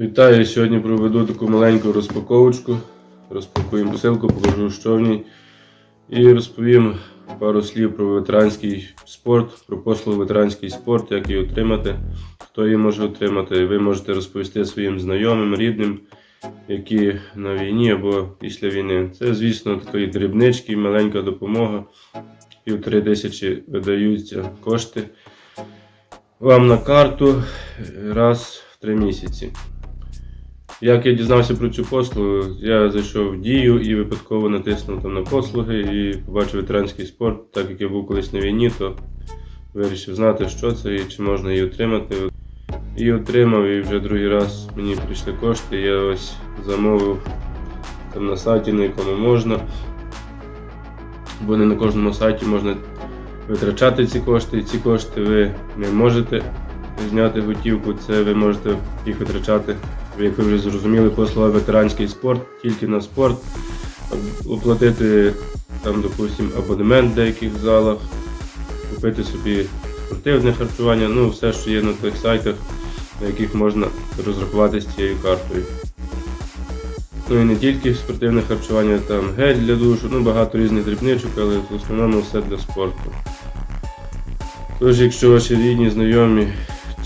Вітаю! Сьогодні проведу таку маленьку розпаковочку. Розпакуємо посилку, покажу, що в ній. І розповім пару слів про ветеранський спорт, про послугу ветеранський спорт, як її отримати, хто її може отримати. Ви можете розповісти своїм знайомим, рідним, які на війні або після війни. Це, звісно, такої дрібнички, маленька допомога. Півтори тисячі видаються кошти вам на карту раз в три місяці. Як я дізнався про цю послугу, я зайшов в дію і випадково натиснув там на послуги і побачив ветеранський спорт. Так як я був колись на війні, то вирішив знати, що це і чи можна її отримати. І отримав, і вже другий раз мені прийшли кошти. Я ось замовив там на сайті, на якому можна. Бо не на кожному сайті можна витрачати ці кошти. І ці кошти ви не можете зняти готівку, це ви можете їх витрачати, як ви вже зрозуміли, послуга ветеранський спорт, тільки на спорт, оплатити там, допустим, абонемент в деяких залах, купити собі спортивне харчування, ну все, що є на тих сайтах, на яких можна розрахуватися цією картою. Ну і не тільки спортивне харчування, там гель для душу, ну багато різних дрібничок, але в основному все для спорту. Тож, якщо ваші рідні, знайомі,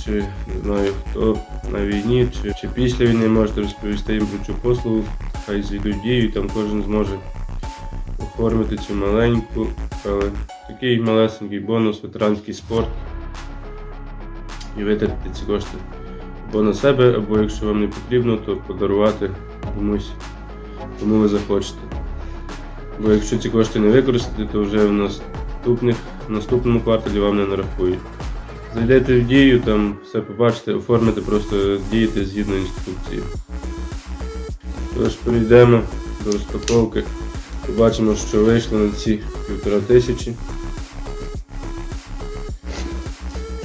чи не знаю хто на війні, чи, чи після війни можете розповісти їм про цю послугу, хай зійдуть дію, там кожен зможе оформити цю маленьку, але такий малесенький бонус, ветеранський спорт. І витратити ці кошти або на себе, або якщо вам не потрібно, то подарувати комусь, кому ви захочете. Бо якщо ці кошти не використати, то вже в наступних, наступному кварталі вам не нарахують. Зайдете в дію, там все побачите, оформите, просто дієте згідно інструкції. Тож перейдемо до розпаковки. Побачимо, що вийшло на ці півтора тисячі.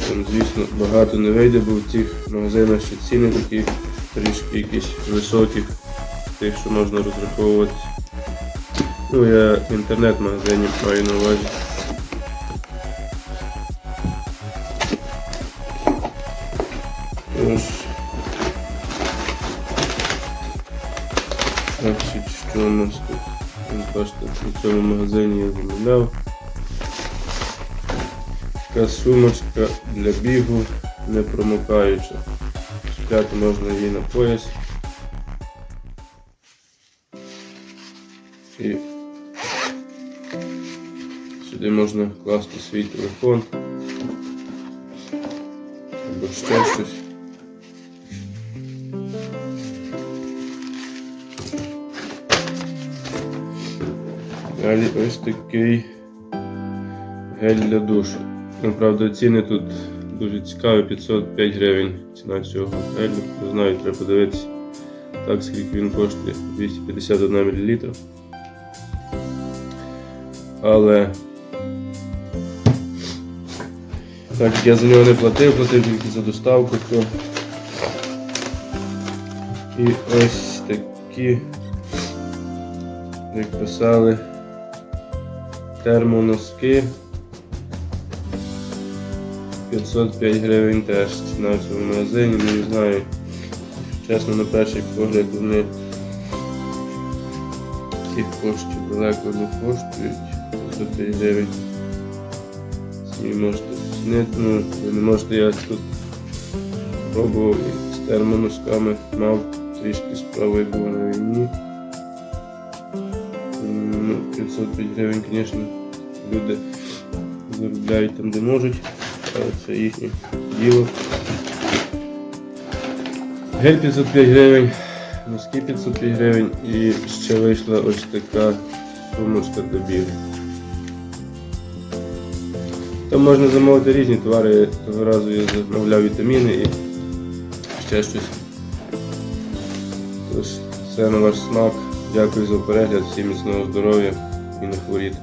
Там, звісно, багато не вийде, бо в цих магазинах ще ціни такі трішки якісь високі, тих, що можна розраховувати. Ну, я інтернет-магазині маю на увазі. Тож, значить, що у нас тут? Бачите, в цьому магазині я замовляв. Така сумочка для бігу не промокаюча. Чіпляти можна її на пояс. І сюди можна класти свій телефон або ще щось. Далі ось такий гель для душу. Ну, правда, ціни тут дуже цікаві, 505 гривень ціна цього гелю. Не знаю, треба подивитися. Так, скільки він коштує 251 мл. Але так як я за нього не платив, платив тільки за доставку, то і ось такі, як писали, термоноски. 505 гривень теж ціна в цьому магазині, не знаю. Чесно, на перший погляд вони цих коштів далеко не коштують. 505 гривень. Самі можете оцінити, ну, ви не можете, я тут пробував і з термоносками, мав трішки справи був на війні. Ну, 505 гривень, звісно, люди заробляють там, де можуть, але це їхнє діло. Гель 505 гривень, носки 505 гривень і ще вийшла ось така сумочка бігу. Там можна замовити різні товари. Того разу я замовляв вітаміни і ще щось. Тож, все на ваш смак. Дякую за перегляд, всім міцного здоров'я і не хворіти.